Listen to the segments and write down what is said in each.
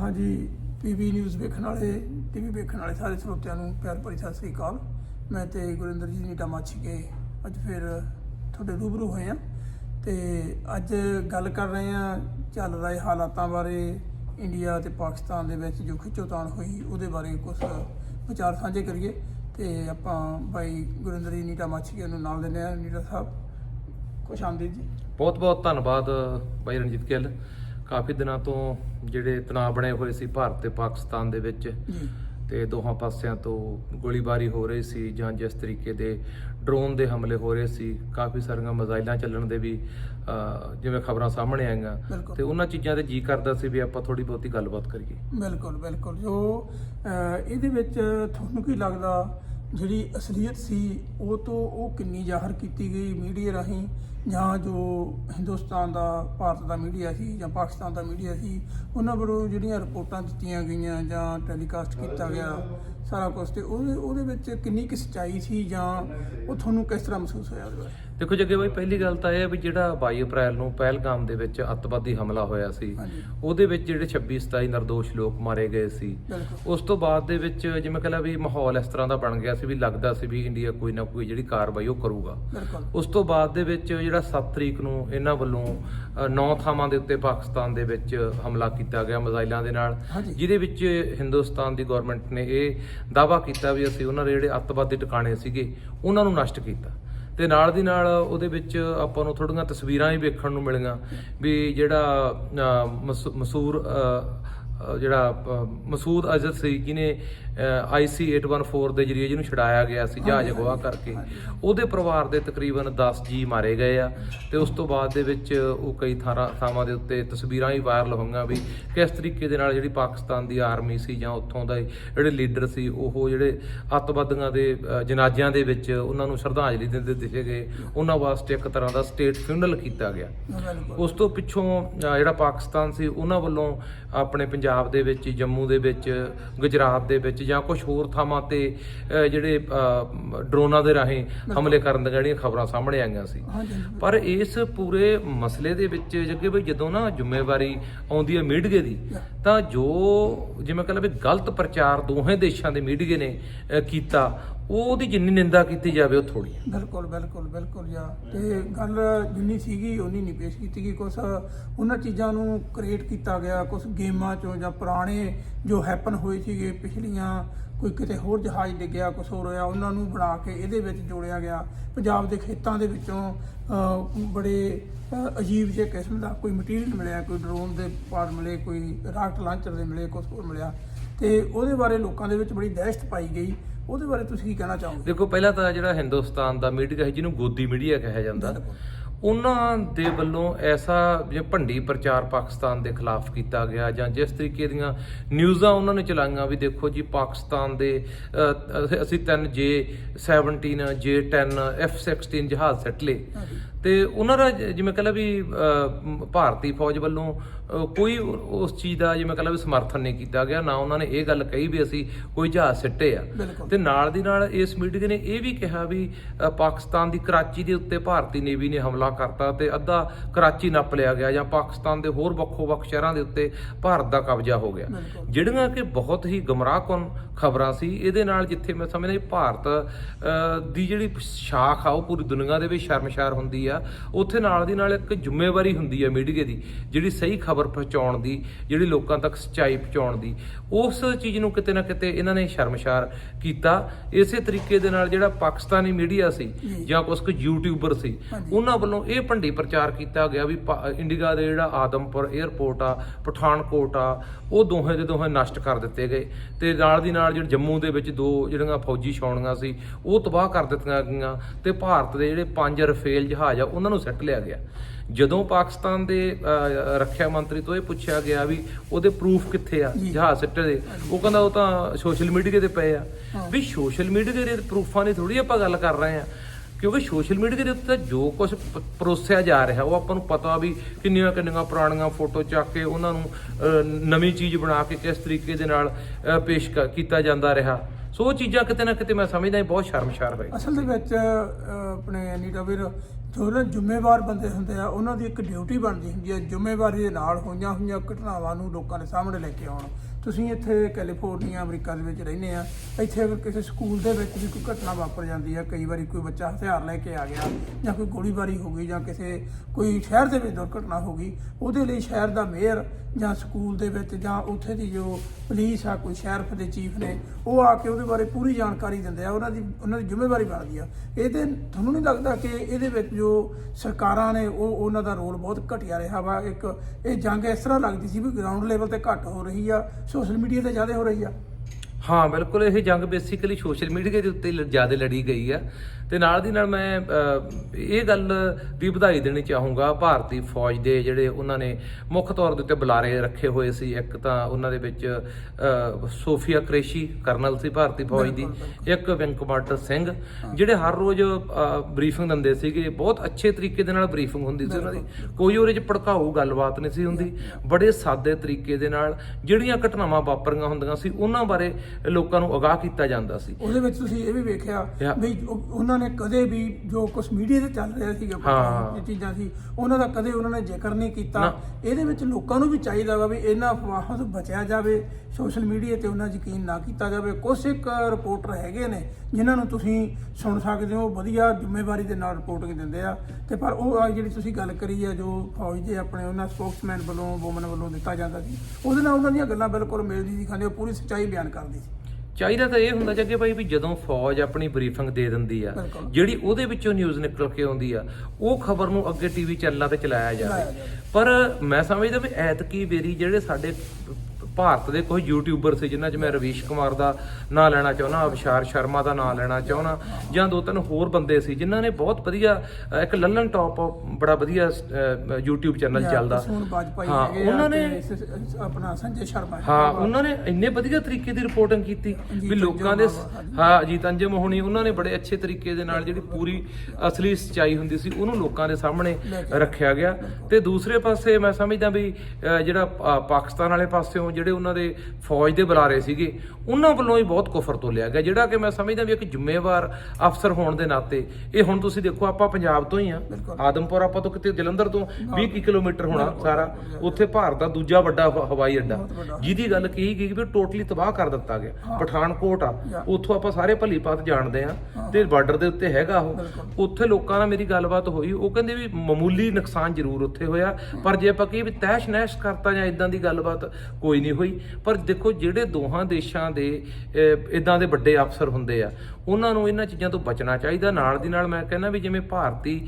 ਹਾਂਜੀ PB news ਵੇਖਣ ਵਾਲੇ ਟੀਵੀ ਵੇਖਣ ਵਾਲੇ ਸਾਰੇ ਸਰੋਤਿਆਂ ਨੂੰ ਪਿਆਰ ਭਰੀ ਸਤਿ ਸ੍ਰੀ ਅਕਾਲ। ਮੈਂ ਤੇ ਗੁਰਿੰਦਰ ਜੀ, ਨੀਟਾ ਮਾਛੀਕੇ ਅੱਜ ਫਿਰ ਤੁਹਾਡੇ ਰੂਬਰੂ ਹੋਏ ਆ ਤੇ ਅੱਜ ਗੱਲ ਕਰ ਰਹੇ ਆ ਚੱਲ ਰਹੇ ਹਾਲਾਤਾਂ ਬਾਰੇ ਇੰਡੀਆ ਤੇ ਪਾਕਿਸਤਾਨ ਦੇ ਵਿੱਚ ਜੋ ਖਿੱਚੋਤਾਣ ਹੋਈ ਉਹਦੇ ਬਾਰੇ ਕੁਝ ਵਿਚਾਰ ਸਾਂਝੇ ਕਰੀਏ ਤੇ ਆਪਾਂ ਬਾਈ ਗੁਰਿੰਦਰ ਜੀ, ਨੀਟਾ ਮਾਛੀ ਨੂੰ ਨਾਲ ਦਿੰਦੇ ਆ ਨੀਟਾ ਸਾਹਿਬ, ਖੁਸ਼ ਆਮਦੀਦ ਜੀ। ਬਹੁਤ ਬਹੁਤ ਧੰਨਵਾਦ ਬਾਈ ਰਣਜੀਤ ਗਿੱਲ। ਕਾਫੀ ਦਿਨਾਂ ਤੋਂ ਜਿਹੜੇ ਤਣਾਅ ਬਣੇ ਹੋਏ ਸੀ ਭਾਰਤ ਤੇ ਪਾਕਿਸਤਾਨ ਦੇ ਵਿੱਚ ਤੇ ਦੋਹਾਂ ਪਾਸਿਆਂ ਤੋਂ ਗੋਲੀਬਾਰੀ ਹੋ ਰਹੀ ਸੀ ਜਾਂ ਜਿਸ ਤਰੀਕੇ ਦੇ ਡਰੋਨ ਦੇ ਹਮਲੇ ਹੋ ਰਹੇ ਸੀ ਕਾਫੀ ਸਾਰੀਆਂ ਮਜ਼ਾਈਲਾਂ ਚੱਲਣ ਦੇ ਵੀ ਜਿਵੇਂ ਖਬਰਾਂ ਸਾਹਮਣੇ ਆਈਆਂ। ਤੇ ਉਹਨਾਂ ਚੀਜ਼ਾਂ ਤੇ ਜੀ ਕਰਦਾ ਸੀ ਵੀ ਆਪਾਂ ਥੋੜੀ ਬਹੁਤੀ ਗੱਲਬਾਤ ਕਰੀਏ। ਬਿਲਕੁਲ ਬਿਲਕੁਲ। ਜੋ ਇਹਦੇ ਵਿੱਚ ਤੁਹਾਨੂੰ ਕੀ ਲੱਗਦਾ ਜਿਹੜੀ ਅਸਲੀਅਤ ਸੀ ਉਹ ਤੋਂ ਉਹ ਕਿੰਨੀ ਜ਼ਾਹਰ ਕੀਤੀ ਗਈ ਮੀਡੀਆ ਰਾਹੀਂ? ਜਾਂ ਜੋ ਹਿੰਦੁਸਤਾਨ ਦਾ, ਭਾਰਤ ਦਾ ਮੀਡੀਆ ਸੀ ਜਾਂ ਪਾਕਿਸਤਾਨ ਦਾ ਮੀਡੀਆ ਸੀ, ਉਹਨਾਂ ਵੱਲੋਂ ਜਿਹੜੀਆਂ ਰਿਪੋਰਟਾਂ ਦਿੱਤੀਆਂ ਗਈਆਂ ਜਾਂ ਟੈਲੀਕਾਸਟ ਕੀਤਾ ਗਿਆ ਸਾਰਾ ਕੁਝ ਤੇ ਉਹਦੇ ਉਹਦੇ ਵਿੱਚ ਕਿੰਨੀ ਕੁ ਸੱਚਾਈ ਸੀ ਜਾਂ ਉਹ ਤੁਹਾਨੂੰ ਕਿਸ ਤਰ੍ਹਾਂ ਮਹਿਸੂਸ ਹੋਇਆ ਉਹਦੇ ਬਾਰੇ? ਦੇਖੋ ਜੱਗੇ ਬਾਈ ਪਹਿਲੀ ਗੱਲ ਤਾਂ ਇਹ ਹੈ ਵੀ ਜਿਹੜਾ 22 ਅਪ੍ਰੈਲ ਨੂੰ ਪਹਿਲਗਾਮ ਦੇ ਵਿੱਚ ਅੱਤਵਾਦੀ ਹਮਲਾ ਹੋਇਆ ਸੀ। ਉਹਦੇ ਵਿੱਚ ਜਿਹੜੇ 26 27 ਨਿਰਦੋਸ਼ ਲੋਕ ਮਾਰੇ ਗਏ ਸੀ। ਉਸ ਤੋਂ ਬਾਅਦ ਦੇ ਵਿੱਚ ਜਿਵੇਂ ਕਹਿੰਦਾ ਵੀ ਮਾਹੌਲ ਇਸ ਤਰ੍ਹਾਂ ਦਾ ਬਣ ਗਿਆ ਸੀ ਵੀ ਲੱਗਦਾ ਸੀ ਵੀ ਇੰਡੀਆ ਕੋਈ ਨਾ ਕੋਈ ਜਿਹੜੀ ਕਾਰਵਾਈ ਉਹ ਕਰੂਗਾ। ਉਸ ਤੋਂ ਬਾਅਦ ਦੇ ਵਿੱਚ ਜਿਹੜਾ 7 ਤਰੀਕ ਨੂੰ ਇਹਨਾਂ ਵੱਲੋਂ 9 ਥਾਵਾਂ ਦੇ ਉੱਤੇ ਪਾਕਿਸਤਾਨ ਦੇ ਵਿੱਚ ਹਮਲਾ ਕੀਤਾ ਗਿਆ ਮਿਜ਼ਾਈਲਾਂ ਦੇ ਨਾਲ। ਜਿਹਦੇ ਵਿੱਚ ਹਿੰਦੁਸਤਾਨ ਦੀ ਗਵਰਨਮੈਂਟ ਨੇ ਇਹ ਦਾਅਵਾ ਕੀਤਾ ਵੀ ਅਸੀਂ ਉਹਨਾਂ ਦੇ ਜਿਹੜੇ ਅੱਤਵਾਦੀ ਟਿਕਾਣੇ ਸੀਗੇ ਉਹਨਾਂ ਨੂੰ ਨਸ਼ਟ ਕੀਤਾ। ਤੇ ਨਾਲ ਦੀ ਨਾਲ ਉਹਦੇ ਵਿੱਚ ਆਪਾਂ ਨੂੰ ਥੋੜੀਆਂ ਤਸਵੀਰਾਂ ਵੀ ਵੇਖਣ ਨੂੰ ਮਿਲੀਆਂ ਵੀ ਜਿਹੜਾ ਅਹ, ਮਸੂਰ ਜਿਹੜਾ ਮਸੂਦ ਅਜ਼ਰ ਸੀ ਜਿਹਨੇ ਆਈਸੀ 814 ਦੇ ਜਰੀਏ ਜਿਹਨੂੰ ਛਡਾਇਆ ਗਿਆ ਸੀ ਜਹਾਜ਼ ਅਗਵਾ ਕਰਕੇ। ਉਹਦੇ ਪਰਿਵਾਰ ਦੇ ਤਕਰੀਬਨ 10 ਜੀ ਮਾਰੇ ਗਏ ਆ ਤੇ ਉਸ ਤੋਂ ਬਾਅਦ ਦੇ ਵਿੱਚ ਉਹ ਕਈ ਥਾਰਾਂ ਥਾਵਾਂ ਦੇ ਉੱਤੇ ਤਸਵੀਰਾਂ ਹੀ ਵਾਇਰਲ ਹੋਈਆਂ ਵੀ ਕਿਸ ਤਰੀਕੇ ਦੇ ਨਾਲ ਜਿਹੜੀ ਪਾਕਿਸਤਾਨ ਦੀ ਆਰਮੀ ਸੀ ਜਾਂ ਉੱਥੋਂ ਦਾ ਜਿਹੜੇ ਲੀਡਰ ਸੀ ਉਹ ਜਿਹੜੇ ਅੱਤਵਾਦੀਆਂ ਦੇ ਜਨਾਜ਼ਿਆਂ ਦੇ ਵਿੱਚ ਉਹਨਾਂ ਨੂੰ ਸ਼ਰਧਾਂਜਲੀ ਦਿੰਦੇ ਦਿਖੇ ਗਏ। ਉਹਨਾਂ ਵਾਸਤੇ ਇੱਕ ਤਰ੍ਹਾਂ ਦਾ ਸਟੇਟ ਫਿਊਨਰਲ ਕੀਤਾ ਗਿਆ। ਉਸ ਤੋਂ ਪਿੱਛੋਂ ਜਿਹੜਾ ਪਾਕਿਸਤਾਨ ਸੀ ਉਹਨਾਂ ਵੱਲੋਂ ਆਪਣੇ ਪੰਜਾਬ ਦੇ ਵਿੱਚ ਜੰਮੂ ਦੇ ਵਿੱਚ ਗੁਜਰਾਤ ਦੇ ਵਿੱਚ ਜਾਂ ਕੁਝ ਹੋਰ ਥਾਵਾਂ ਤੇ ਜਿਹੜੇ ਡਰੋਨਾਂ ਦੇ ਰਾਹੀਂ ਹਮਲੇ ਕਰਨ ਦੀਆਂ ਜਿਹੜੀਆਂ ਖਬਰਾਂ ਸਾਹਮਣੇ ਆਈਆਂ ਸੀ। ਪਰ ਇਸ ਪੂਰੇ ਮਸਲੇ ਦੇ ਵਿੱਚ ਜੱਗੇ ਬਈ ਜਦੋਂ ਨਾ ਜ਼ਿੰਮੇਵਾਰੀ ਆਉਂਦੀ ਹੈ ਮੀਡੀਆ ਦੀ ਤਾਂ ਜੋ ਜਿਵੇਂ ਕਹਿੰਦਾ ਵੀ ਗਲਤ ਪ੍ਰਚਾਰ ਦੋਹੇ ਦੇਸ਼ਾਂ ਦੇ ਮੀਡੀਆ ਨੇ ਕੀਤਾ ਉਹਦੀ ਜਿੰਨੀ ਨਿੰਦਾ ਕੀਤੀ ਜਾਵੇ, ਉਹ ਥੋੜੀ ਹੈ। ਬਿਲਕੁਲ ਬਿਲਕੁਲ ਬਿਲਕੁਲ ਯਾ ਤੇ ਗੱਲ ਜਿੰਨੀ ਸੀਗੀ ਉਨੀ ਨਹੀਂ ਪੇਸ਼ ਕੀਤੀ ਗਈ। ਕੁਛ ਉਹਨਾਂ ਚੀਜ਼ਾਂ ਨੂੰ ਕ੍ਰੀਏਟ ਕੀਤਾ ਗਿਆ। ਕੁਝ ਗੇਮਾਂ ਚੋਂ ਜਾਂ ਪੁਰਾਣੇ ਜੋ ਹੈਪਨ ਹੋਏ ਸੀਗੇ, ਪਿਛਲੀਆਂ, ਕੋਈ ਕਿਤੇ ਹੋਰ ਜਹਾਜ਼ ਡਿੱਗਿਆ ਕੁਝ ਹੋਰ ਹੋਇਆ, ਉਹਨਾਂ ਨੂੰ ਬਣਾ ਕੇ ਇਹਦੇ ਵਿੱਚ ਜੋੜਿਆ ਗਿਆ। ਪੰਜਾਬ ਦੇ ਖੇਤਾਂ ਦੇ ਵਿੱਚੋਂ ਬੜੇ ਅਜੀਬ ਜਿਹੇ ਕਿਸਮ ਦਾ ਕੋਈ ਮਟੀਰੀਅਲ ਮਿਲਿਆ, ਕੋਈ ਡਰੋਨ ਦੇ ਪਾਰਟ ਮਿਲੇ, ਕੋਈ ਰਾਕਟ ਲਾਂਚਰ ਦੇ ਮਿਲੇ ਕੁਝ ਹੋਰ ਮਿਲਿਆ। ਤੇ ਉਹਦੇ ਬਾਰੇ ਲੋਕਾਂ ਦੇ ਵਿੱਚ ਬੜੀ ਦਹਿਸ਼ਤ ਪਾਈ ਗਈ। ਉਹਦੇ ਬਾਰੇ ਤੁਸੀਂ ਕੀ ਕਹਿਣਾ ਚਾਹੋਗੇ? ਦੇਖੋ ਪਹਿਲਾਂ ਤਾਂ ਜਿਹੜਾ ਹਿੰਦੁਸਤਾਨ ਦਾ ਮੀਡੀਆ ਹੈ ਜਿਹਨੂੰ ਗੋਦੀ ਮੀਡੀਆ ਕਿਹਾ ਜਾਂਦਾ ਉਹਨਾਂ ਦੇ ਵੱਲੋਂ ਐਸਾ ਜੇ ਭੰਡੀ ਪ੍ਰਚਾਰ ਪਾਕਿਸਤਾਨ ਦੇ ਖਿਲਾਫ ਕੀਤਾ ਗਿਆ ਜਾਂ ਜਿਸ ਤਰੀਕੇ ਦੀਆਂ ਨਿਊਜ਼ਾਂ ਉਹਨਾਂ ਨੇ ਚਲਾਈਆਂ ਵੀ ਦੇਖੋ ਜੀ ਪਾਕਿਸਤਾਨ ਦੇ ਅਸੀਂ- ਅਸੀਂ 3J 17 J10 F16 ਜਹਾਜ਼ ਸੱਟ ਲਏ। ਤੇ ਉਹਨਾਂ ਦਾ ਜ- ਜਿਵੇਂ ਕਹਿੰਦਾ ਵੀ ਭਾਰਤੀ ਫੌਜ ਵੱਲੋਂ ਕੋਈ ਉਸ ਚੀਜ਼ ਦਾ ਜਿਵੇਂ ਕਹਿੰਦਾ ਵੀ ਸਮਰਥਨ ਨਹੀਂ ਕੀਤਾ ਗਿਆ ਨਾ ਉਹਨਾਂ ਨੇ ਇਹ ਗੱਲ ਕਹੀ ਵੀ ਅਸੀਂ ਕੋਈ ਜਹਾਜ਼ ਸਿੱਟੇ ਆ। ਤੇ ਨਾਲ ਦੀ ਨਾਲ ਇਸ ਮੀਡੀਆ ਨੇ ਇਹ ਵੀ ਕਿਹਾ ਵੀ ਪਾਕਿਸਤਾਨ ਦੀ ਕਰਾਚੀ ਦੇ ਉੱਤੇ ਭਾਰਤੀ ਨੇਵੀ ਨੇ ਹਮਲਾ ਕਰਤਾ ਤੇ ਅੱਧਾ ਕਰਾਚੀ ਨੱਪ ਲਿਆ ਗਿਆ ਜਾਂ ਪਾਕਿਸਤਾਨ ਦੇ ਹੋਰ ਵੱਖੋ-ਵੱਖ ਸ਼ਹਿਰਾਂ ਦੇ ਉੱਤੇ ਭਾਰਤ ਦਾ ਕਬਜ਼ਾ ਹੋ ਗਿਆ। ਜਿਹੜੀਆਂ ਕਿ ਬਹੁਤ ਹੀ ਗਮਰਾਹਕੁਨ ਖਬਰਾਂ ਸੀ ਇਹਦੇ ਨਾਲ ਜਿੱਥੇ ਮੈਂ ਸਮਝਦਾ ਭਾਰਤ ਦੀ ਜਿਹੜੀ ਸ਼ਾਖ ਆ ਉਹ ਪੂਰੀ ਦੁਨੀਆ ਦੇ ਵਿੱਚ ਸ਼ਰਮਸ਼ਾਰ ਹੁੰਦੀ ਆ ਉੱਥੇ ਨਾਲ ਦੀ ਨਾਲ ਇੱਕ ਜ਼ਿੰਮੇਵਾਰੀ ਹੁੰਦੀ ਆ ਮੀਡੀਆ ਦੀ ਜਿਹੜੀ ਸਹੀ ਖਬਰ ਪਹੁੰਚਾਉਣ ਦੀ ਜਿਹੜੀ ਲੋਕਾਂ ਤੱਕ ਸੱਚਾਈ ਪਹੁੰਚਾਉਣ ਦੀ ਉਸ ਚੀਜ਼ ਨੂੰ ਕਿਤੇ ਨਾ ਕਿਤੇ ਇਹਨਾਂ ਨੇ ਸ਼ਰਮਸ਼ਾਰ ਕੀਤਾ ਇਸੇ ਤਰੀਕੇ ਦੇ ਨਾਲ ਜਿਹੜਾ ਪਾਕਿਸਤਾਨੀ ਮੀਡੀਆ ਸੀ ਜੀ। ਕੁਝ ਕੁ ਯੂਟਿਊਬਰ ਸੀ। ਉਹਨਾਂ ਵੱਲੋਂ ਇਹ ਭੰਡੀ ਪ੍ਰਚਾਰ ਕੀਤਾ ਗਿਆ ਵੀ ਇੰਡੀਆ ਦੇ ਜਿਹੜਾ ਆਦਮਪੁਰ 에ਅਰਪੋਰਟ ਆ ਪਠਾਨਕੋਟ ਆ ਉਹ ਦੋਹੇ ਦੇ ਦੋਹੇ ਨਸ਼ਟ ਕਰ ਦਿੱਤੇ ਗਏ ਤੇ ਨਾਲ ਦੀ ਨਾਲ ਜਿਹੜੇ ਜੰਮੂ ਦੇ ਵਿੱਚ ਦੋ ਜਿਹੜੀਆਂ ਫੌਜੀ ਛਾਉਣੀਆਂ ਸੀ ਉਹ ਤਬਾਹ ਕਰ ਦਿੱਤੀਆਂ ਗਈਆਂ ਤੇ ਭਾਰਤ ਦੇ ਜਿਹੜੇ ਪੰਜ ਰਫੇਲ ਜਹਾਜ਼ ਆ ਉਹਨਾਂ ਨੂੰ ਸੱਟ ਲਿਆ ਗਿਆ ਜਦੋਂ ਪਾਕਿਸਤਾਨ ਦੇ ਰੱਖਿਆ ਮੰਤਰੀ ਤੋਂ ਇਹ ਪੁੱਛਿਆ ਗਿਆ ਵੀ ਉਹਦੇ ਪ੍ਰੂਫ ਕਿੱਥੇ ਆ। ਜਹਾਜ਼ ਸਿੱਟੇ ਦੇ ਉਹ ਕਹਿੰਦਾ ਉਹ ਤਾਂ ਸੋਸ਼ਲ ਮੀਡੀਆ ਤੇ ਪਏ ਆ। ਵੀ ਸੋਸ਼ਲ ਮੀਡੀਆ ਦੇ ਪ੍ਰੂਫਾਂ ਦੀ ਥੋੜੀ ਆਪਾਂ ਗੱਲ ਕਰ ਰਹੇ ਆ ਕਿਉਂਕਿ ਸੋਸ਼ਲ ਮੀਡੀਆ ਦੇ ਉੱਤੇ ਜੋ ਕੁਝ ਪਰੋਸਿਆ ਜਾ ਰਿਹਾ ਉਹ ਆਪਾਂ ਨੂੰ ਪਤਾ ਵੀ ਕਿੰਨੀਆਂ ਕਿੰਨੀਆਂ ਪੁਰਾਣੀਆਂ ਫੋਟੋ ਚੱਕ ਕੇ ਉਹਨਾਂ ਨੂੰ ਨਵੀਂ ਚੀਜ਼ ਬਣਾ ਕੇ ਕਿਸ ਤਰੀਕੇ ਦੇ ਨਾਲ ਪੇਸ਼ ਕੀਤਾ ਜਾਂਦਾ ਰਿਹਾ ਸੋ ਉਹ ਚੀਜ਼ਾਂ ਕਿਤੇ ਨਾ ਕਿਤੇ ਮੈਂ ਸਮਝਦਾ ਇਹ ਬਹੁਤ ਸ਼ਰਮਸ਼ਾਰ ਹੋਏ। ਅਸਲ ਦੇ ਵਿੱਚ ਅਹ, ਆਪਣੇ ਨੀਟਾ ਵੀਰ ਜੋ ਨਾ ਜ਼ਿੰਮੇਵਾਰ ਬੰਦੇ ਹੁੰਦੇ ਆ ਉਹਨਾਂ ਦੀ ਇੱਕ ਡਿਊਟੀ ਬਣਦੀ ਹੁੰਦੀ ਹੈ ਜ਼ਿੰਮੇਵਾਰੀ ਦੇ ਨਾਲ ਹੋਈਆਂ ਹੋਈਆਂ ਘਟਨਾਵਾਂ ਨੂੰ ਲੋਕਾਂ ਦੇ ਸਾਹਮਣੇ ਲੈ ਕੇ ਆਉਣ। ਤੁਸੀਂ ਇੱਥੇ ਕੈਲੀਫੋਰਨੀਆ, ਅਮਰੀਕਾ ਦੇ ਵਿੱਚ ਰਹਿੰਦੇ ਆ, ਇੱਥੇ ਅਗਰ ਕਿਸੇ ਸਕੂਲ ਦੇ ਵਿੱਚ ਵੀ ਕੋਈ ਘਟਨਾ ਵਾਪਰ ਜਾਂਦੀ ਆ, ਕਈ ਵਾਰੀ ਕੋਈ ਬੱਚਾ ਹਥਿਆਰ ਲੈ ਕੇ ਆ ਗਿਆ, ਜਾਂ ਕੋਈ ਗੋਲੀਬਾਰੀ ਹੋ ਗਈ, ਜਾਂ ਕਿਸੇ ਕੋਈ ਸ਼ਹਿਰ ਦੇ ਵਿੱਚ ਦੁਰਘਟਨਾ ਹੋ ਗਈ, ਉਹਦੇ ਲਈ ਸ਼ਹਿਰ ਦਾ ਮੇਅਰ ਜਾਂ ਸਕੂਲ ਦੇ ਵਿੱਚ ਜਾਂ ਉੱਥੇ ਦੀ ਜੋ ਪੁਲਿਸ ਆ, ਕੋਈ ਸ਼ਹਿਰ ਦੇ ਚੀਫ ਨੇ, ਉਹ ਆ ਕੇ ਉਹਦੇ ਬਾਰੇ ਪੂਰੀ ਜਾਣਕਾਰੀ ਦਿੰਦੇ ਆ, ਉਹਨਾਂ ਦੀ ਉਹਨਾਂ ਦੀ ਜ਼ਿੰਮੇਵਾਰੀ ਬਣਦੀ ਆ। ਇਹਦੇ, ਤੁਹਾਨੂੰ ਨਹੀਂ ਲੱਗਦਾ ਕਿ ਇਹਦੇ ਵਿੱਚ ਜੋ ਸਰਕਾਰਾਂ ਨੇ, ਉਹ ਉਹਨਾਂ ਦਾ ਰੋਲ ਬਹੁਤ ਘਟਿਆ ਰਿਹਾ ਵਾ? ਇੱਕ, ਇਹ ਜੰਗ ਇਸ ਤਰ੍ਹਾਂ ਲੱਗਦੀ ਸੀ ਵੀ ਗਰਾਊਂਡ ਲੈਵਲ ਤੇ ਘੱਟ ਹੋ ਰਹੀ ਆ ਸੋਸ਼ਲ ਮੀਡੀਆ ਤੇ ਜ਼ਿਆਦਾ ਹੋ ਰਹੀ ਆ। ਹਾਂ, ਬਿਲਕੁਲ, ਇਹ ਜੰਗ ਬੇਸਿਕਲੀ ਸੋਸ਼ਲ ਮੀਡੀਆ ਦੇ ਉੱਤੇ ਜ਼ਿਆਦਾ ਲੜੀ ਗਈ ਆ। ਤੇ ਨਾਲ ਦੀ ਨਾਲ ਮੈਂ ਇਹ ਗੱਲ ਦੀ ਵਧਾਈ ਦੇਣੀ ਚਾਹੂੰਗਾ। ਭਾਰਤੀ ਫੌਜ ਦੇ ਜਿਹੜੇ ਉਹਨਾਂ ਨੇ ਮੁੱਖ ਤੌਰ ਦੇ ਉੱਤੇ ਬੁਲਾਰੇ ਰੱਖੇ ਹੋਏ ਸੀ। ਇੱਕ ਤਾਂ ਉਹਨਾਂ ਦੇ ਵਿੱਚ ਸੋਫੀਆ ਕ੍ਰੇਸ਼ੀ ਕਰਨਲ ਸੀ ਭਾਰਤੀ ਫੌਜ ਦੀ। ਇੱਕ ਵਿੰਗ ਕਮਾਂਡਰ ਸਿੰਘ ਜਿਹੜੇ ਹਰ ਰੋਜ਼ ਬਰੀਫਿੰਗ ਦਿੰਦੇ ਸੀਗੇ। ਬਹੁਤ ਅੱਛੇ ਤਰੀਕੇ ਦੇ ਨਾਲ ਬਰੀਫਿੰਗ ਹੁੰਦੀ ਸੀ ਉਹਨਾਂ ਦੀ। ਕੋਈ ਉਹਦੇ 'ਚ ਭੜਕਾਊ ਗੱਲਬਾਤ ਨਹੀਂ ਸੀ ਹੁੰਦੀ। ਬੜੇ ਸਾਦੇ ਤਰੀਕੇ ਦੇ ਨਾਲ ਜਿਹੜੀਆਂ ਘਟਨਾਵਾਂ ਵਾਪਰੀਆਂ ਹੁੰਦੀਆਂ ਸੀ ਉਹਨਾਂ ਬਾਰੇ ਲੋਕਾਂ ਨੂੰ ਅਗਾਹ ਕੀਤਾ ਜਾਂਦਾ ਸੀ। ਉਹਦੇ ਵਿੱਚ ਤੁਸੀਂ ਇਹ ਵੀ ਵੇਖਿਆ। ਵੀ ਉਹ- ਉਹਨਾਂ ਨੇ ਕਦੇ ਵੀ ਜੋ ਕੁਝ ਮੀਡੀਆ ਤੇ ਚੱਲ ਰਿਹਾ ਸੀਗਾ ਹਾਂ। ਇਹ ਚੀਜ਼ਾਂ ਸੀ ਉਹਨਾਂ ਦਾ ਕਦੇ ਉਹਨਾਂ ਨੇ ਜ਼ਿਕਰ ਨਹੀਂ ਕੀਤਾ। ਇਹਦੇ ਵਿੱਚ ਲੋਕਾਂ ਨੂੰ ਵੀ ਚਾਹੀਦਾ ਵਾ ਵੀ ਇਹਨਾਂ ਅਫਵਾਹਾਂ ਤੋਂ ਬਚਿਆ ਜਾਵੇ ਸੋਸ਼ਲ ਮੀਡੀਆ ਤੇ ਉਹਨਾਂ ਯਕੀਨ ਨਾ ਕੀਤਾ ਜਾਵੇ ਕੁਝ ਇੱਕ ਰਿਪੋਰਟਰ ਹੈਗੇ ਨੇ ਜਿਨ੍ਹਾਂ ਨੂੰ ਤੁਸੀਂ ਸੁਣ ਸਕਦੇ ਹੋ ਵਧੀਆ ਜ਼ਿੰਮੇਵਾਰੀ ਦੇ ਨਾਲ ਰਿਪੋਰਟਿੰਗ ਦਿੰਦੇ ਆ ਤੇ ਪਰ ਉਹ ਆ ਜਿਹੜੀ ਤੁਸੀਂ ਗੱਲ ਕਰੀ ਆ ਜੋ ਫੌਜ ਦੇ ਆਪਣੇ ਉਹਨਾਂ ਸਪੋਕਸਮੈਨ ਵੱਲੋਂ ਵੂਮਨ ਵੱਲੋਂ ਦਿੱਤਾ ਜਾਂਦਾ ਸੀ ਉਹਦੇ ਨਾਲ ਉਹਨਾਂ ਦੀਆਂ ਗੱਲਾਂ ਬਿਲਕੁਲ ਮਿਲਦੀ ਸੀ ਖਾਂਦੇ ਉਹ ਪੂਰੀ ਸੱਚਾਈ ਬਿਆਨ ਕਰਦੀ ਸੀ ਚਾਹੀਦਾ ਤਾਂ ਇਹ ਹੁੰਦਾ ਜੱਗੇ ਭਾਈ ਵੀ ਜਦੋਂ ਫੌਜ ਆਪਣੀ ਬਰੀਫਿੰਗ ਦੇ ਦਿੰਦੀ ਆ। ਜਿਹੜੀ ਉਹਦੇ ਵਿੱਚੋਂ ਨਿਊਜ਼ ਨਿਕਲ ਕੇ ਆਉਂਦੀ ਆ ਉਹ ਖਬਰ ਨੂੰ ਅੱਗੇ ਟੀਵੀ ਚੈਨਲਾਂ ਤੇ ਚਲਾਇਆ ਜਾਵੇ। ਪਰ ਮੈਂ ਸਮਝਦਾ ਵੀ ਐਤਕੀ ਵੇਰੀ ਜਿਹੜੇ ਸਾਡੇ ਭਾਰਤ ਦੇ ਕੋਈ ਯੂਟਿਊਬਰ ਸੀ ਜਿਨ੍ਹਾਂ 'ਚ ਮੈਂ ਰਵੀਸ਼ ਕੁਮਾਰ ਦਾ ਨਾਂ ਲੈਣਾ ਚਾਹੁੰਦਾ ਅਵਸ਼ਾਰ ਸ਼ਰਮਾ ਦਾ ਨਾਂ ਲੈਣਾ ਚਾਹੁੰਦਾ ਜਾਂ ਦੋ ਤਿੰਨ ਹੋਰ ਬੰਦੇ ਸੀ ਜਿਨ੍ਹਾਂ ਨੇ ਬਹੁਤ ਵਧੀਆ ਇੱਕ ਲੱਲਨ ਟੌਪ ਬੜਾ ਵਧੀਆ YouTube ਚੈਨਲ ਚੱਲਦਾ ਹਾਂ ਉਹਨਾਂ ਨੇ ਆਪਣਾ ਸੰਜੇ ਸ਼ਰਮਾ ਹਾਂ। ਉਹਨਾਂ ਨੇ ਇੰਨੇ ਵਧੀਆ ਤਰੀਕੇ ਦੀ ਰਿਪੋਰਟਿੰਗ ਕੀਤੀ ਵੀ ਲੋਕਾਂ ਦੇ। ਹਾਂ ਅਜੀਤ ਅੰਜਮ ਹੋਣੀ ਉਹਨਾਂ ਨੇ ਬੜੇ ਅੱਛੇ ਤਰੀਕੇ ਦੇ ਨਾਲ ਜਿਹੜੀ ਪੂਰੀ ਅਸਲੀ ਸਚਾਈ ਹੁੰਦੀ ਸੀ ਉਹਨੂੰ ਲੋਕਾਂ ਦੇ ਸਾਹਮਣੇ ਰੱਖਿਆ ਗਿਆ ਤੇ ਦੂਸਰੇ ਪਾਸੇ ਮੈਂ ਸਮਝਦਾ ਵੀ ਜਿਹੜਾ ਪਾਕਿਸਤਾਨ ਵਾਲੇ ਪਾਸਿਓਂ ਜਿਹੜੇ ਉਹਨਾਂ ਦੇ ਫੌਜ ਦੇ ਬੁਲਾਰੇ ਸੀਗੇ ਉਹਨਾਂ ਵੱਲੋਂ ਹੀ ਬਹੁਤ ਕੁਫਰ ਤੋਲਿਆ ਗਿਆ ਜਿਹੜਾ ਕਿ ਮੈਂ ਸਮਝਦਾ ਵੀ ਇੱਕ ਜ਼ਿੰਮੇਵਾਰ ਅਫਸਰ ਹੋਣ ਦੇ ਨਾਤੇ ਇਹ ਹੁਣ ਤੁਸੀਂ ਦੇਖੋ ਆਪਾਂ ਪੰਜਾਬ ਤੋਂ ਹੀ ਆ। ਆਦਮਪੁਰ ਆਪਾਂ ਤੋਂ ਕਿਤੇ ਜਲੰਧਰ ਤੋਂ 20 ਕੁ ਕਿਲੋਮੀਟਰ ਹੋਣਾ ਸਾਰਾ ਉੱਥੇ ਭਾਰਤ ਦਾ ਦੂਜਾ ਵੱਡਾ ਹਵਾਈ ਅੱਡਾ। ਜਿਹਦੀ ਗੱਲ ਕਹੀ ਗਈ ਵੀ ਟੋਟਲੀ ਤਬਾਹ ਕਰ ਦਿੱਤਾ ਗਿਆ ਪਠਾਨਕੋਟ ਆ। ਉੱਥੋਂ ਆਪਾਂ ਸਾਰੇ ਭਲੀ ਭਾਤ ਜਾਣਦੇ ਆ ਤੇ ਬਾਰਡਰ ਦੇ ਉੱਤੇ ਹੈਗਾ ਉਹ। ਉੱਥੇ ਲੋਕਾਂ ਨਾਲ ਮੇਰੀ ਗੱਲਬਾਤ ਹੋਈ ਉਹ ਕਹਿੰਦੇ ਵੀ ਮਾਮੂਲੀ ਨੁਕਸਾਨ ਜ਼ਰੂਰ ਉੱਥੇ ਹੋਇਆ ਪਰ ਜੇ ਆਪਾਂ ਕਹੀਏ ਵੀ ਤੈਸ਼ ਨੈਸ਼ ਕਰਤਾ ਜਾਂ ਇਦਾਂ ਦੀ ਗੱਲਬਾਤ ਕੋਈ ਨਹੀਂ ਹੋਈ। ਪਰ ਦੇਖੋ, ਜਿਹੜੇ ਦੋਹਾਂ ਦੇਸ਼ਾਂ ਦੇ ਇਦਾਂ ਦੇ ਵੱਡੇ ਅਫਸਰ ਹੁੰਦੇ ਆ, ਉਹਨਾਂ ਨੂੰ ਇਹਨਾਂ ਚੀਜ਼ਾਂ ਤੋਂ ਬਚਣਾ ਚਾਹੀਦਾ। ਨਾਲ ਦੀ ਨਾਲ ਮੈਂ ਕਹਿੰਦਾ ਵੀ ਜਿਵੇਂ ਭਾਰਤੀ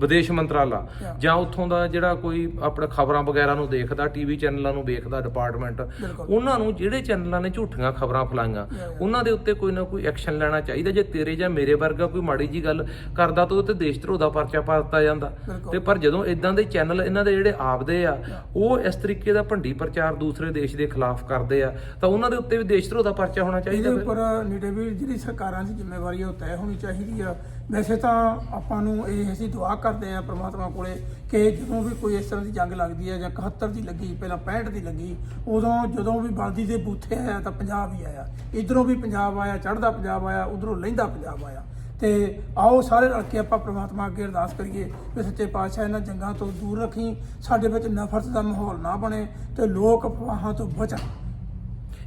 ਵਿਦੇਸ਼ ਮੰਤਰਾਲਾ ਜਾਂ ਉੱਥੋਂ ਦਾ ਜਿਹੜਾ ਕੋਈ ਆਪਣਾ ਖਬਰਾਂ ਵਗੈਰਾ ਨੂੰ ਦੇਖਦਾ ਟੀਵੀ ਚੈਨਲਾਂ ਨੂੰ ਵੇਖਦਾ ਡਿਪਾਰਟਮੈਂਟ। ਉਹਨਾਂ ਨੂੰ ਜਿਹੜੇ ਚੈਨਲਾਂ ਨੇ ਝੂਠੀਆਂ ਖਬਰਾਂ ਫਲਾਈਆਂ ਉਹਨਾਂ ਦੇ ਉੱਤੇ ਕੋਈ ਨਾ ਕੋਈ ਐਕਸ਼ਨ ਲੈਣਾ ਚਾਹੀਦਾ ਜੇ ਤੇਰੇ ਜਾਂ ਮੇਰੇ ਵਰਗਾ ਕੋਈ ਮਾੜੀ ਜੀ ਗੱਲ ਕਰਦਾ ਤਾਂ ਉਹ ਤੇ ਦੇਸ਼ ਧਰੋਹ ਦਾ ਪਰਚਾ ਪਾ ਦਿੱਤਾ ਜਾਂਦਾ। ਤੇ ਪਰ ਜਦੋਂ ਇਦਾਂ ਦੇ ਚੈਨਲ ਇਹਨਾਂ ਦੇ ਜਿਹੜੇ ਆਪਦੇ ਆ ਉਹ ਇਸ ਤਰੀਕੇ ਦਾ ਭੰਡੀ ਪ੍ਰਚਾਰ ਦੂਸਰੇ ਦੇਸ਼ ਦੇ ਖਿਲਾਫ ਕਰਦੇ ਆ ਤਾਂ ਉਹਨਾਂ ਦੇ ਉੱਤੇ ਵੀ ਦੇਸ਼ ਧਰੋਹ ਦਾ ਪਰਚਾ ਹੋਣਾ ਇਹਦੇ ਚਾਹੀਦਾ ਫਿਰ। ਉੱਪਰ ਨੀਟੇ ਵੀ ਜਿਹੜੀ ਸਰਕਾਰਾਂ ਦੀ ਜ਼ਿੰਮੇਵਾਰੀ ਹੈ ਉਹ ਤੈਅ ਹੋਣੀ ਚਾਹੀਦੀ ਆ ਵੈਸੇ ਤਾਂ ਆਪਾਂ ਨੂੰ ਇਹ ਅਸੀਂ ਦੁਆ ਕਰਦੇ ਆ ਪ੍ਰਮਾਤਮਾ ਕੋਲੇ ਕਿ ਜਦੋਂ ਵੀ ਕੋਈ ਇਸ ਤਰ੍ਹਾਂ ਦੀ ਜੰਗ ਲੱਗਦੀ ਹੈ ਜਾਂ 71 ਦੀ ਲੱਗੀ ਪਹਿਲਾਂ 65 ਦੀ ਲੱਗੀ ਉਦੋਂ ਜਦੋਂ ਵੀ ਬਲਦੀ ਦੇ ਬੂਥੇ ਆਇਆ ਤਾਂ ਪੰਜਾਬ ਹੀ ਆਇਆ। ਇਧਰੋਂ ਵੀ ਪੰਜਾਬ ਆਇਆ ਚੜ੍ਹਦਾ ਪੰਜਾਬ ਆਇਆ ਉਧਰੋਂ ਲਹਿੰਦਾ ਪੰਜਾਬ ਆਇਆ। ਤੇ ਆਓ ਸਾਰੇ ਰਲ ਕੇ ਆਪਾਂ ਪ੍ਰਮਾਤਮਾ ਅੱਗੇ ਅਰਦਾਸ ਕਰੀਏ ਕਿ ਸੱਚੇ ਪਾਤਸ਼ਾਹ ਇਹਨਾਂ ਜੰਗਾਂ ਤੋਂ ਦੂਰ ਰੱਖੀ ਸਾਡੇ ਵਿੱਚ ਨਫ਼ਰਤ ਦਾ ਮਾਹੌਲ ਨਾ ਬਣੇ ਤੇ ਲੋਕ ਅਫਵਾਹਾਂ ਤੋਂ ਬਚਣ।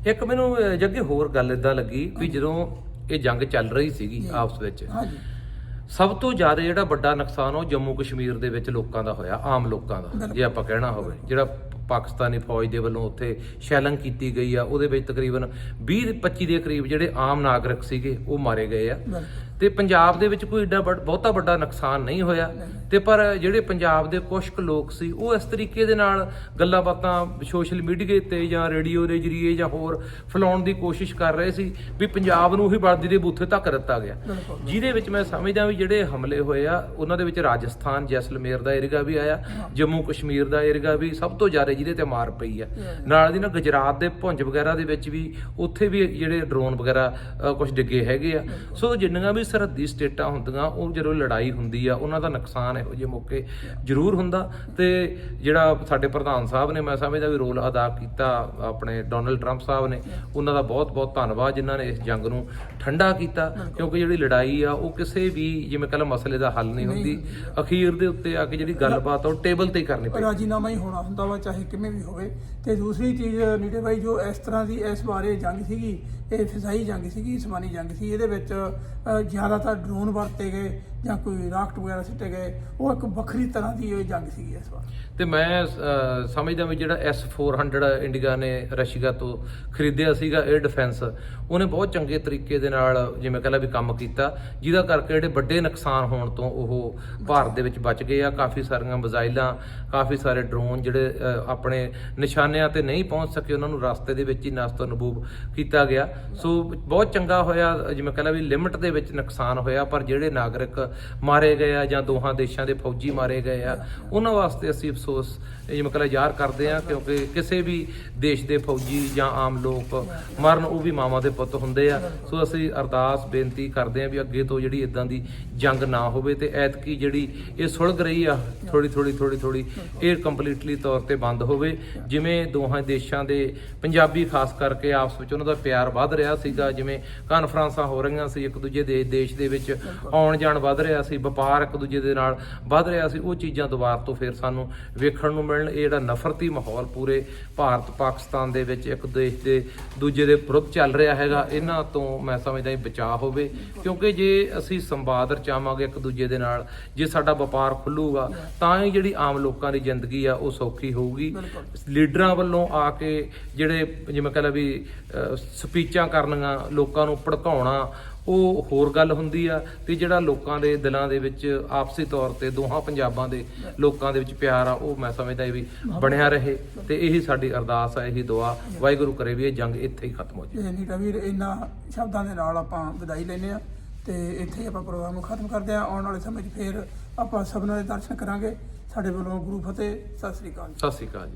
ਇੱਕ ਮੈਨੂੰ ਜੱਗੇ ਹੋਰ ਗੱਲ ਇਦਾਂ ਲੱਗੀ ਵੀ ਜਦੋਂ ਇਹ ਜੰਗ ਚੱਲ ਰਹੀ ਸੀਗੀ ਆਪਸ ਵਿੱਚ। ਹਾਂਜੀ। ਸਭ ਤੋਂ ਜ਼ਿਆਦਾ ਜਿਹੜਾ ਵੱਡਾ ਨੁਕਸਾਨ ਉਹ ਜੰਮੂ ਕਸ਼ਮੀਰ ਦੇ ਵਿੱਚ ਲੋਕਾਂ ਦਾ ਹੋਇਆ ਆਮ ਲੋਕਾਂ ਦਾ ਜੇ ਆਪਾਂ ਕਹਿਣਾ ਹੋਵੇ। ਜਿਹੜਾ ਪਾਕਿਸਤਾਨੀ ਫੌਜ ਦੇ ਵੱਲੋਂ ਉੱਥੇ ਸ਼ੈਲਿੰਗ ਕੀਤੀ ਗਈ ਆ ਉਹਦੇ ਵਿੱਚ ਤਕਰੀਬਨ 20 25 ਦੇ ਕਰੀਬ ਜਿਹੜੇ ਆਮ ਨਾਗਰਿਕ ਸੀਗੇ ਉਹ ਮਾਰੇ ਗਏ ਆ। ਤੇ ਪੰਜਾਬ ਦੇ ਵਿੱਚ ਕੋਈ ਏਡਾ ਬਹੁਤਾ ਵੱਡਾ ਨੁਕਸਾਨ ਨਹੀਂ ਹੋਇਆ। ਤੇ ਪਰ ਜਿਹੜੇ ਪੰਜਾਬ ਦੇ ਕੁਝ ਕੁ ਲੋਕ ਸੀ ਉਹ ਇਸ ਤਰੀਕੇ ਦੇ ਨਾਲ ਗੱਲਾਂ ਬਾਤਾਂ ਸੋਸ਼ਲ ਮੀਡੀਆ ਤੇ ਜਾਂ ਰੇਡੀਓ ਦੇ ਜਰੀਏ ਜਾਂ ਹੋਰ ਫੈਲਾਉਣ ਦੀ ਕੋਸ਼ਿਸ਼ ਕਰ ਰਹੇ ਸੀ ਵੀ ਪੰਜਾਬ ਨੂੰ ਹੀ ਵਰਦੀ ਦੇ ਬੂਥੇ ਧੱਕ ਦਿੱਤਾ ਗਿਆ। ਜਿਹਦੇ ਵਿੱਚ ਮੈਂ ਸਮਝਦਾ ਵੀ ਜਿਹੜੇ ਹਮਲੇ ਹੋਏ ਆ ਉਹਨਾਂ ਦੇ ਵਿੱਚ ਰਾਜਸਥਾਨ ਜੈਸਲਮੇਰ ਦਾ ਏਰੀਆ ਵੀ ਆਇਆ ਜੰਮੂ ਕਸ਼ਮੀਰ ਦਾ ਏਰੀਆ ਵੀ ਸਭ ਤੋਂ ਜ਼ਿਆਦਾ ਜਿਹਦੇ ਤੇ ਮਾਰ ਪਈ ਆ। ਨਾਲ ਦੀ ਨਾਲ ਗੁਜਰਾਤ ਦੇ ਭੁੰਜ ਵਗੈਰਾ ਦੇ ਵਿੱਚ ਵੀ ਉੱਥੇ ਵੀ ਜਿਹੜੇ ਡਰੋਨ ਵਗੈਰਾ ਕੁਝ ਡਿੱਗੇ ਹੈਗੇ ਆ। ਸੋ ਜਿੰਨੀਆਂ ਵੀ ਸਰਹੱਦੀ ਸਟੇਟਾਂ ਹੁੰਦੀਆਂ ਉਹ ਜਦੋਂ ਲੜਾਈ ਹੁੰਦੀ ਆ ਉਹਨਾਂ ਦਾ ਨੁਕਸਾਨ ਇਹੋ ਜਿਹੇ ਮੌਕੇ ਜ਼ਰੂਰ ਹੁੰਦਾ। ਤੇ ਜਿਹੜਾ ਸਾਡੇ ਪ੍ਰਧਾਨ ਸਾਹਿਬ ਨੇ ਮੈਂ ਸਮਝਦਾ ਵੀ ਰੋਲ ਅਦਾ ਕੀਤਾ ਆਪਣੇ ਡੋਨਲਡ ਟਰੰਪ ਸਾਹਿਬ ਨੇ ਉਹਨਾਂ ਦਾ ਬਹੁਤ ਬਹੁਤ ਧੰਨਵਾਦ ਜਿਨ੍ਹਾਂ ਨੇ ਇਸ ਜੰਗ ਨੂੰ ਠੰਡਾ ਕੀਤਾ ਕਿਉਂਕਿ ਜਿਹੜੀ ਲੜਾਈ ਆ ਉਹ ਕਿਸੇ ਵੀ ਜਿਵੇਂ ਕੱਲ ਮਸਲੇ ਦਾ ਹੱਲ ਨਹੀਂ ਹੁੰਦੀ। ਅਖੀਰ ਦੇ ਉੱਤੇ ਆ ਕੇ ਜਿਹੜੀ ਗੱਲਬਾਤ ਆ ਉਹ ਟੇਬਲ ਤੇ ਕਰਨੀ ਪੈਂਦੀ ਰਾਜੀਨਾਮਾ ਹੀ ਹੋਣਾ ਹੁੰਦਾ ਵਾ ਚਾਹੇ ਕਿਵੇਂ ਵੀ ਹੋਵੇ। ਤੇ ਦੂਸਰੀ ਚੀਜ਼ ਨੀਟੇ ਬਾਈ ਜੋ ਇਸ ਤਰ੍ਹਾਂ ਦੀ ਇਸ ਬਾਰੇ ਜੰਗ ਸੀਗੀ ਇਹ ਫਿਜ਼ਾਈ ਜੰਗ ਸੀਗੀ ਇਸਮਾਨੀ ਜੰਗ ਸੀ ਇਹਦੇ ਵਿੱਚ ਜ਼ਿਆਦਾਤਰ ਡਰੋਨ ਵਰਤੇ ਗਏ। ਜਾਂ ਕੋਈ ਰਾਕਟ ਵਗੈਰਾ ਸਿੱਟੇ ਗਏ ਉਹ ਇੱਕ ਵੱਖਰੀ ਤਰ੍ਹਾਂ ਦੀ ਇਹ ਜੰਗ ਸੀਗੀ ਇਸ ਵਾਰ। ਤੇ ਮੈਂ ਅਹ, ਸਮਝਦਾ ਵੀ ਜਿਹੜਾ S400 ਇੰਡੀਆ ਨੇ ਰਸ਼ੀਆ ਤੋਂ ਖਰੀਦਿਆ ਸੀਗਾ 에ਅਰ ਡਿਫੈਂਸ ਉਹਨੇ ਬਹੁਤ ਚੰਗੇ ਤਰੀਕੇ ਦੇ ਨਾਲ ਜਿਵੇਂ ਕਹਿੰਦਾ ਵੀ ਕੰਮ ਕੀਤਾ ਜਿਹਦਾ ਕਰਕੇ ਜਿਹੜੇ ਵੱਡੇ ਨੁਕਸਾਨ ਹੋਣ ਤੋਂ ਉਹ ਭਾਰਤ ਦੇ ਵਿੱਚ ਬਚ ਗਏ ਆ। ਕਾਫੀ ਸਾਰੀਆਂ ਮਿਜ਼ਾਈਲਾਂ ਕਾਫੀ ਸਾਰੇ ਡਰੋਨ ਜਿਹੜੇ ਅਹ, ਆਪਣੇ ਨਿਸ਼ਾਨਿਆਂ ਤੇ ਨਹੀਂ ਪਹੁੰਚ ਸਕੇ ਉਹਨਾਂ ਨੂੰ ਰਸਤੇ ਦੇ ਵਿੱਚ ਹੀ ਨਸਤ ਨਬੂਬ ਕੀਤਾ ਗਿਆ। ਸੋ ਬਹੁਤ ਚੰਗਾ ਹੋਇਆ ਜਿਵੇਂ ਕਹਿੰਦਾ ਵੀ ਲਿਮਟ ਦੇ ਵਿੱਚ ਨੁਕਸਾਨ ਹੋਇਆ ਪਰ ਜਿਹੜੇ ਨਾਗਰਿਕ ਮਾਰੇ ਗਏ ਆ ਜਾਂ ਦੋਹਾਂ ਦੇਸ਼ਾਂ ਦੇ ਫੌਜੀ ਮਾਰੇ ਗਏ ਆ, ਉਹਨਾਂ ਵਾਸਤੇ ਅਸੀਂ ਅਫਸੋਸ ਇਹ ਮਤਲਬ ਜ਼ਾਹਰ ਕਰਦੇ ਆ, ਕਿਉਂਕਿ ਕਿਸੇ ਵੀ ਦੇਸ਼ ਦੇ ਫੌਜੀ ਜਾਂ ਆਮ ਲੋਕ ਮਰਨ ਉਹ ਵੀ ਮਾਵਾਂ ਦੇ ਪੁੱਤ ਹੁੰਦੇ ਆ। ਸੋ ਅਸੀਂ ਅਰਦਾਸ, ਬੇਨਤੀ ਕਰਦੇ ਆ ਵੀ ਅੱਗੇ ਤੋਂ ਜਿਹੜੀ ਇਦਾਂ ਦੀ ਜੰਗ ਨਾ ਹੋਵੇ ਤੇ ਐਤਕੀ ਜਿਹੜੀ ਇਹ ਸੁਲਗ ਰਹੀ ਆ ਥੋੜੀ ਥੋੜੀ ਥੋੜੀ ਥੋੜੀ ਇਹ ਕੰਪਲੀਟਲੀ ਤੌਰ ਤੇ ਬੰਦ ਹੋਵੇ। ਜਿਵੇਂ ਦੋਹਾਂ ਦੇਸ਼ਾਂ ਦੇ ਪੰਜਾਬੀ ਖਾਸ ਕਰਕੇ ਆਪਸ ਵਿੱਚ ਉਹਨਾਂ ਦਾ ਪਿਆਰ ਵੱਧ ਰਿਹਾ ਸੀਗਾ, ਜਿਵੇਂ ਕਾਨਫਰੰਸਾਂ ਹੋ ਰਹੀਆਂ ਸੀ, ਇੱਕ ਦੂਜੇ ਦੇ ਦੇਸ਼ ਦੇ ਵਿੱਚ ਆਉਣ ਜਾਣ ਵੱਧ ਰਿਹਾ ਸੀ ਵਪਾਰ ਇੱਕ ਦੂਜੇ ਦੇ ਨਾਲ ਵੱਧ ਰਿਹਾ ਸੀ ਉਹ ਚੀਜ਼ਾਂ ਦੁਬਾਰਾ ਤੋਂ ਫਿਰ ਸਾਨੂੰ ਵੇਖਣ ਨੂੰ ਮਿਲਣ। ਇਹ ਜਿਹੜਾ ਨਫ਼ਰਤੀ ਮਾਹੌਲ ਪੂਰੇ ਭਾਰਤ ਪਾਕਿਸਤਾਨ ਦੇ ਵਿੱਚ ਇੱਕ ਦੇਸ਼ ਦੇ ਦੂਜੇ ਦੇ ਵਿਰੁੱਧ ਚੱਲ ਰਿਹਾ ਹੈਗਾ ਇਹਨਾਂ ਤੋਂ ਮੈਂ ਸਮਝਦਾ ਇਹ ਬਚਾਅ ਹੋਵੇ। ਕਿਉਂਕਿ ਜੇ ਅਸੀਂ ਸੰਵਾਦ ਰਚਾਵਾਂਗੇ ਇੱਕ ਦੂਜੇ ਦੇ ਨਾਲ ਜੇ ਸਾਡਾ ਵਪਾਰ ਖੁੱਲੂਗਾ ਤਾਂ ਹੀ ਜਿਹੜੀ ਆਮ ਲੋਕਾਂ ਦੀ ਜ਼ਿੰਦਗੀ ਆ ਉਹ ਸੌਖੀ ਹੋਊਗੀ। ਲੀਡਰਾਂ ਵੱਲੋਂ ਆ ਕੇ ਜਿਹੜੇ ਜਿਵੇਂ ਕਹਿੰਦਾ ਵੀ ਸਪੀਚਾਂ ਕਰਨੀਆਂ ਲੋਕਾਂ ਨੂੰ ਭੜਕਾਉਣਾ ਉਹ ਹੋਰ ਗੱਲ ਹੁੰਦੀ ਆ ਤੇ ਜਿਹੜਾ ਲੋਕਾਂ ਦੇ ਦਿਲਾਂ ਦੇ ਵਿੱਚ ਆਪਸੀ ਤੌਰ ਤੇ ਦੋਹਾਂ ਪੰਜਾਬਾਂ ਦੇ ਲੋਕਾਂ ਦੇ ਵਿੱਚ ਪਿਆਰ ਆ ਉਹ ਮੈਂ ਸਮਝਦਾ ਇਹ ਵੀ ਬਣਿਆ ਰਹੇ ਤੇ ਇਹੀ ਸਾਡੀ ਅਰਦਾਸ ਆ ਇਹੀ ਦੁਆ। ਵਾਹਿਗੁਰੂ ਕਰੇ ਵੀ ਇਹ ਜੰਗ ਇੱਥੇ ਹੀ ਖਤਮ ਹੋ ਜਾਵੇ ਇਹ ਨੀਟਾ ਵੀਰ ਇਹਨਾਂ ਸ਼ਬਦਾਂ ਦੇ ਨਾਲ ਆਪਾਂ ਵਿਦਾਈ ਲੈਨੇ ਆ ਤੇ ਇੱਥੇ ਹੀ ਆਪਾਂ ਪ੍ਰੋਗਰਾਮ ਨੂੰ ਖਤਮ ਕਰਦੇ ਆ ਆਉਣ ਵਾਲੇ ਸਮੇਂ 'ਚ ਫੇਰ ਆਪਾਂ ਸਭਨਾਂ ਦੇ ਦਰਸ਼ਨ ਕਰਾਂਗੇ। ਸਾਡੇ ਵੱਲੋਂ ਗੁਰੂ ਫਤਿਹ ਸਤਿ ਸ੍ਰੀ ਅਕਾਲ ਸਤਿ ਸ਼੍ਰੀ ਅਕਾਲ ਜੀ।